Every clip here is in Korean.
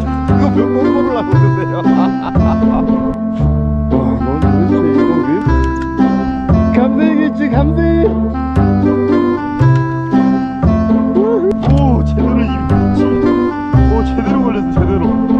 축하드립니다. 이거 몇번 걸으려고 그러세요? 와, 넌 도대체 이거 왜? 감사해겠지, 감사해. 오, 제대로 입지. 오, 제대로 걸렸어, 제대로.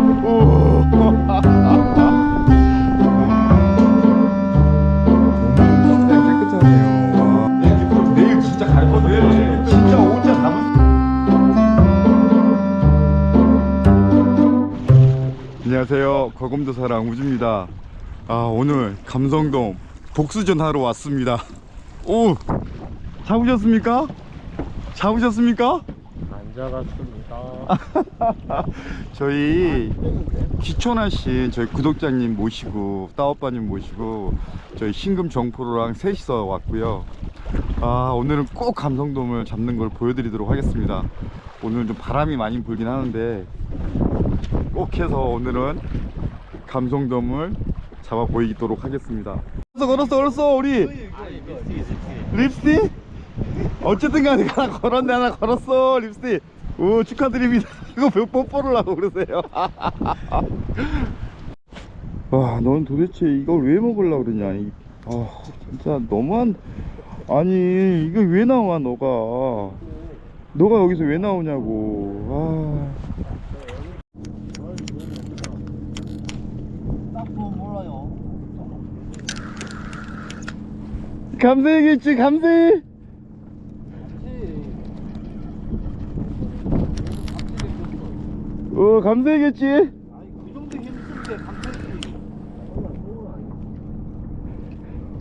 안녕하세요. 거금도 사랑 우주입니다. 아, 오늘 감성돔 복수전 하러 왔습니다. 오! 잡으셨습니까? 잡으셨습니까? 안 잡았습니다. 저희 귀촌하신 저희 구독자님 모시고 따오빠님 모시고 저희 신금 정프로랑 셋이서 왔고요. 아 오늘은 꼭 감성돔을 잡는 걸 보여드리도록 하겠습니다. 오늘은 좀 바람이 많이 불긴 하는데 꼭 해서 오늘은 감성돔을 잡아 보이도록 하겠습니다. 걸었어 걸었어 걸었어 우리 립스틱? 어쨌든 간에 하나 걸었네 하나 걸었어 립스틱. 오 축하드립니다. 이거 몇 뽀뽀를 하고 그러세요? 와넌 도대체 이걸 왜 먹으려고 그러냐 이- 아 진짜 너무한 아니 이거 왜 나와 너가? 너가 여기서 왜 나오냐고. 딱보 몰라요. 아 감사해겠지 감사해 어 감사해겠지 감탄이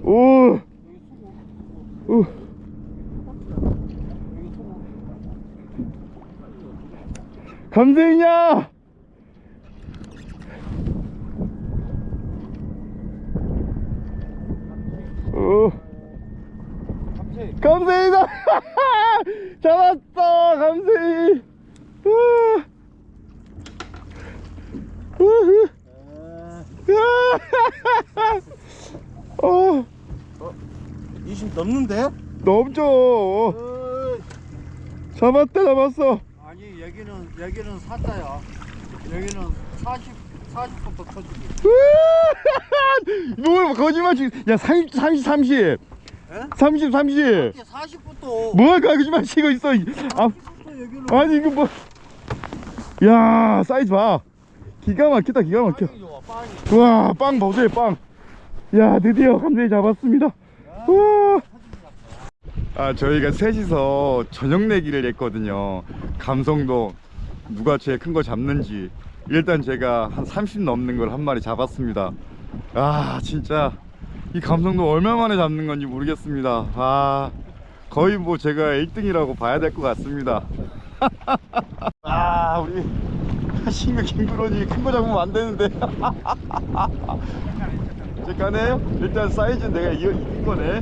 오 오. 감사했냐? 오, 감사합니다. 잡았어, 감사히. 우. 우후. 어, 20 넘는데? 넘죠. 어, 잡았다, 잡았어. 아니 여기는 여기는 사자야. 여기는 40 40부터 터지기. 뭘 거짓말 치? 야 30, 30, 30, 에? 30, 30. 이게 40부터. 뭘 거짓말 치고 있어? 이- 아, 40부터 여기는. 아니 이거 뭐? 야 사이즈 봐. 기가 막히다, 기가 막혀. 우와, 빵 보세요, 빵. 야 드디어 감자이 잡았습니다. 우와. 아 저희가 셋이서 저녁 내기를 했거든요. 감성도 누가 제일 큰 거 잡는지. 일단 제가 한 30 넘는 걸 한 마리 잡았습니다. 아 진짜 이 감성도 얼마 만에 잡는 건지 모르겠습니다. 아 거의 뭐 제가 1등이라고 봐야 될 것 같습니다. 아 우리 신규 김구론이 큰 거 잡으면 안 되는데. 잠깐에요. 일단 사이즈는 내가 이긴 거네.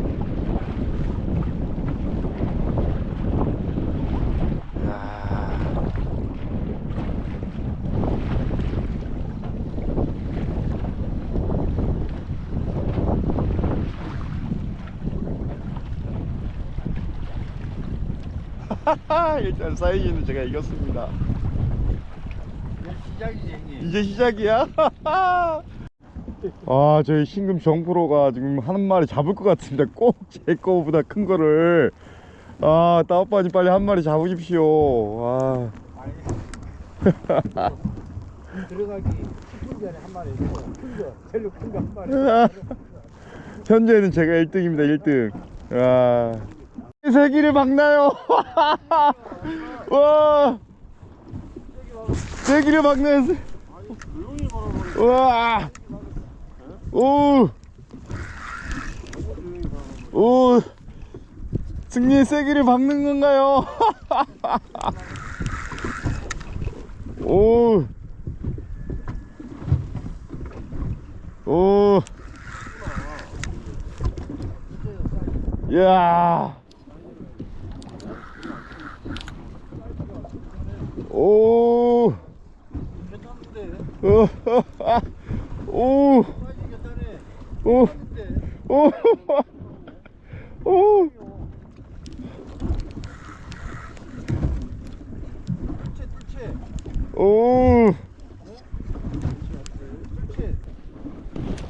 일단 사이즈는 제가 이겼습니다. 이제 시작이지 형님. 이제 시작이야? 아, 저희 신금 정프로가 지금 한 마리 잡을 것 같습니다. 꼭 제 거보다 큰 거를. 아, 따오빠님 빨리 한 마리 잡으십시오. 아, 들어가기 10분 전에 한 마리 있고 큰거 제일 큰거 한 마리. 현재는 제가 1등입니다, 1등. 아, 세기를 막나요? 와, 세기를 막나요? 조용히 걸어버려. 와, 오, 오, 승리의 세기를 막는 건가요? 오, 오, 야, 오. 오. 오. 오. 오. 오. 오. 오.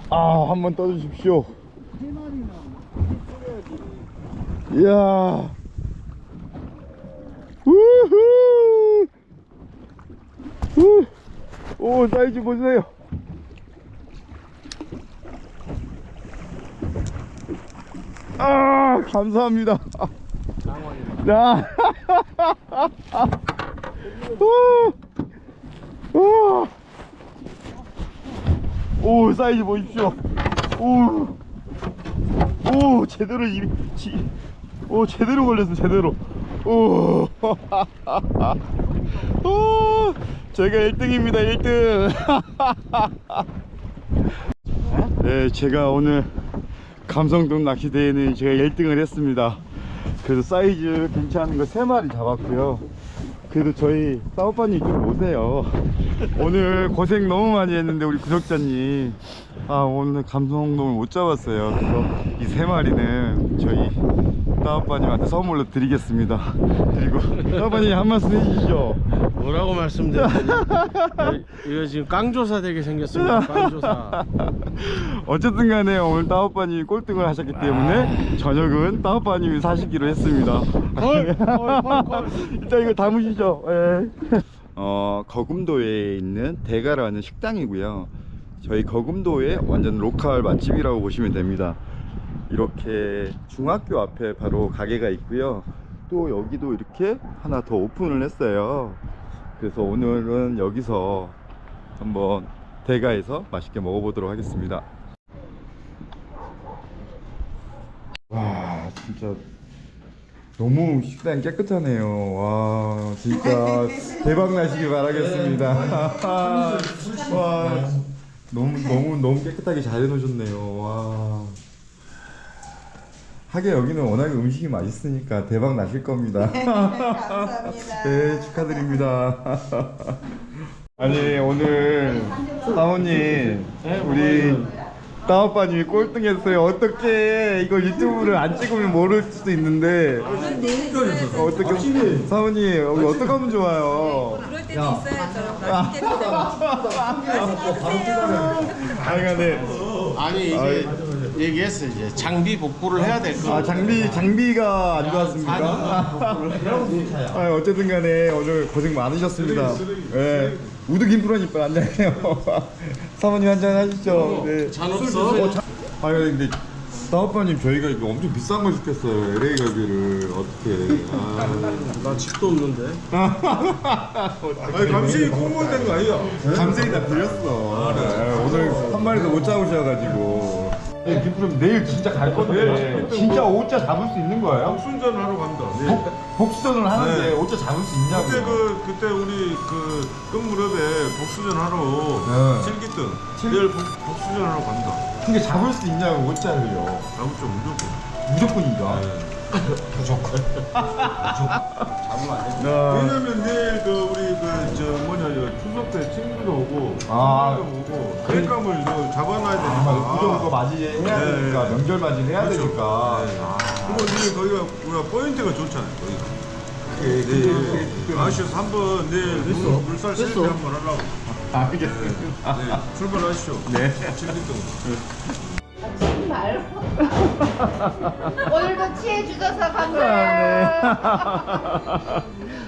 아, 한 번 떠주십시오. 이야. 우후. 오, 사이즈 보세요. 아, 감사합니다. 야. 우. 우. 오, 사이즈 보십시오. 오. 오 제대로 이, 지, 오 제대로 걸렸어 제대로 오, 오 제가 1등입니다 1등. 네 제가 오늘 감성동 낚시대회는 제가 1등을 했습니다. 그래도 사이즈 괜찮은 거 3마리 잡았고요 그래도 저희 싸우빠님 좀 오세요 오늘 고생 너무 많이 했는데 우리 구독자님 아 오늘 감성동을 못 잡았어요 그래서 이 세 마리는 저희 싸우빠님한테 선물로 드리겠습니다 그리고 싸우빠님 한 말씀 해주시죠 뭐라고 말씀드렸냐? 이거 지금 깡조사 되게 생겼습니다. 깡조사. 어쨌든 간에 오늘 따오빠님이 꼴등을 하셨기 때문에 저녁은 따오빠님이 사시기로 했습니다 헐, 헐, 헐, 헐. 일단 이거 담으시죠. 예. 어 거금도에 있는 대가라는 식당이고요. 저희 거금도의 완전 로컬 맛집이라고 보시면 됩니다. 이렇게 중학교 앞에 바로 가게가 있고요. 또 여기도 이렇게 하나 더 오픈을 했어요. 그래서 오늘은 여기서 한번 대가에서 맛있게 먹어보도록 하겠습니다. 와 진짜 너무 식당 깨끗하네요. 와, 진짜 대박 나시길 바라겠습니다. 와, 너무 너무 너무 깨끗하게 잘 해놓으셨네요. 와. 하게 여기는 워낙에 음식이 맛있으니까 대박 나실 겁니다. 감사합니다. 네, 축하드립니다. 아니 오늘 사모님 우리 따오빠님이 꼴등했어요. 어떻게 이거 유튜브를 안 찍으면 모를 수도 있는데 어떻게 사모님 여기 어떻게 하면 좋아요? 그럴 때도 있어야죠. 맛있게 드세요. 아니 근데 아니 이게 얘기했어 이제 장비 복구를 해야 될 거. 아 장비 장비가 안 좋았습니까? 아 어쨌든 간에 오늘 고생 많으셨습니다. 예. 우드 김프로 이빨 안녕해요. 사모님 한잔 하시죠. 네. 잔 없어? 아 근데 따오빠님 저희가 이거 엄청 비싼 걸 시켰어요. LA 가게를 어떻게? 아. 나 집도 없는데. 아니 감시 공무원 거 아니야? 감세이 다 드렸어. 네, 오늘 한 마리도 못 잡으셔가지고. 네, 김프로 내일 진짜 갈 건데 진짜 오자 잡을 수 있는 거예요? 복순전 하러 갑니다. 네. 복, 복수전을 하는데 네. 오자 잡을 수 있냐고. 그때 그 그때 우리 그 끝무렵에 복수전 하러 네. 칠기등 칠- 내일 복, 복수전 하러 갑니다. 근데 잡을 수 있냐고 오자를요. 다음 주 무조건. 무조건이다. 야. 왜냐면 내일 그 우리 그저 뭐냐 때 친구도 오고 아. 친구도 오고 그러니까을 저 잡아놔야 아. 되니까. 구경 거 맞이해야 네. 되니까 명절 맞이를 해야 그렇죠. 되니까. 네. 그리고 내일 거기가 우리가 포인트가 좋잖아요. 거기가. 예, 네. 그- 그- 아시아서 한번 내일 물- 물살 실패 한번 하려고. 알겠습니다. 네. 출발하시죠. 네. 칠기등. 말고. 오늘도 취해 주셔서 아, 네. 감사해요.